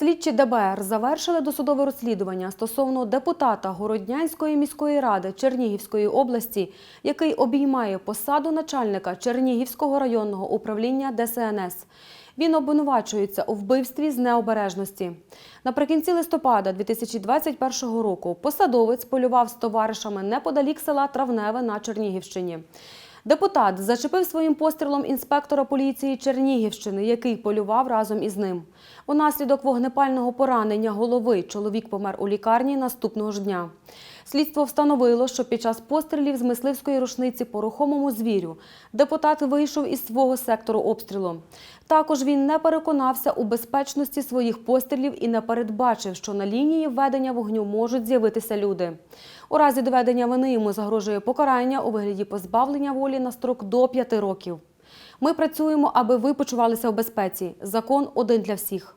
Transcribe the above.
Слідчі ДБР завершили досудове розслідування стосовно депутата Городнянської міської ради Чернігівської області, який обіймає посаду начальника Чернігівського районного управління ДСНС. Він обвинувачується у вбивстві з необережності. Наприкінці листопада 2021 року посадовець полював з товаришами неподалік села Травневе на Чернігівщині. Депутат зачепив своїм пострілом інспектора поліції Чернігівщини, який полював разом із ним. Унаслідок вогнепального поранення голови чоловік помер у лікарні наступного ж дня. Слідство встановило, що під час пострілів з мисливської рушниці по рухомому звірю депутат вийшов із свого сектору обстрілу. Також він не переконався у безпечності своїх пострілів і не передбачив, що на лінії ведення вогню можуть з'явитися люди. У разі доведення вини йому загрожує покарання у вигляді позбавлення волі на строк до 5 років. Ми працюємо, аби ви почувалися в безпеці. Закон один для всіх.